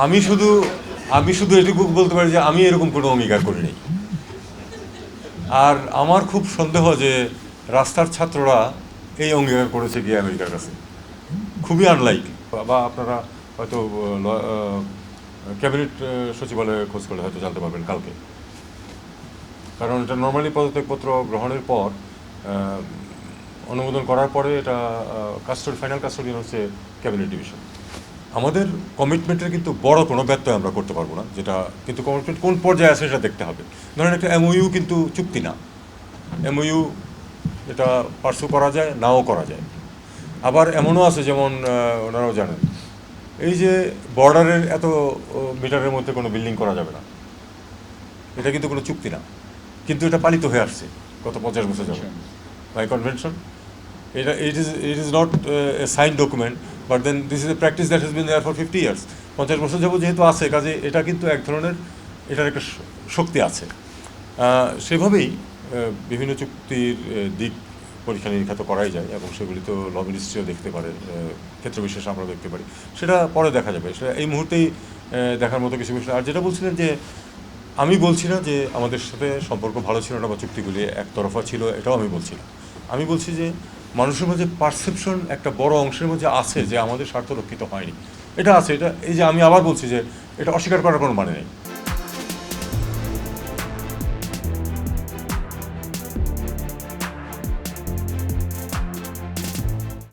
আমি শুধু আমি শুধু এটুকু বলতে পারি যে আমি এরকম কোনো অঙ্গীকার করিনি। আর আমার খুব সন্দেহ যে রাস্তার ছাত্ররা এই অঙ্গীকার করেছে গিয়ে আমেরিকার কাছে। খুবই আনলাইক বা আপনারা হয়তো ক্যাবিনেট সচিবালয়ে খোঁজ করলে হয়তো জানতে পারবেন কালকে। কারণ এটা নর্মালি পদত্যাগপত্র গ্রহণের পর অনুমোদন করার পরে এটা কাস্টডি ফাইনাল কাস্টডি হচ্ছে ক্যাবিনেট ডিভিশন। আমাদের কমিটমেন্টের কিন্তু বড় কোনো ব্যত্যয় আমরা করতে পারব না যেটা কিন্তু কমিটমেন্ট কোন পর্যায়ে আছে সেটা দেখতে হবে। ধরেন একটা এমওইউ কিন্তু চুক্তি না। এমওইউ এটা পার্সু করা যায় নাও করা যায়। আবার এমনও আছে যেমন ওনারাও জানেন এই যে বর্ডারের এত মিটারের মধ্যে কোনো বিল্ডিং করা যাবে না। এটা কিন্তু কোনো চুক্তি না। কিন্তু এটা পালিত হয়ে আসছে গত পঞ্চাশ বছর যাবে বাই কনভেনশন এটা it is it is not a sign document but then this is a practice that has been there for fifty years পঞ্চাশ বছর যাব যেহেতু আছে, কাজে এটা কিন্তু এক ধরনের, এটার একটা শক্তি আছে। সেভাবেই বিভিন্ন চুক্তির দিক পরীক্ষা নিরীক্ষা তো করাই যায় এবং সেগুলি তো ল মিনিস্ট্রিও দেখতে পারে ক্ষেত্র বিশেষ আমরা দেখতে পারি। সেটা পরে দেখা যাবে। সেটা এই মুহূর্তেই দেখার মতো কিছু বিষয় আর যেটা বলছিলেন যে, আমি বলছি না যে আমাদের সাথে সম্পর্ক ভালো ছিল না বা চুক্তিগুলি একতরফা ছিল, এটাও আমি বলছি না। আমি বলছি যে মানুষের মধ্যে পারসেপশন একটা বড় অংশের মধ্যে আছে যে আমাদের স্বার্থ রক্ষিত হয়নি। এটা আছে, এটা এই যে আমি আবার বলছি যে এটা অস্বীকার করার কোনো মানে নেই।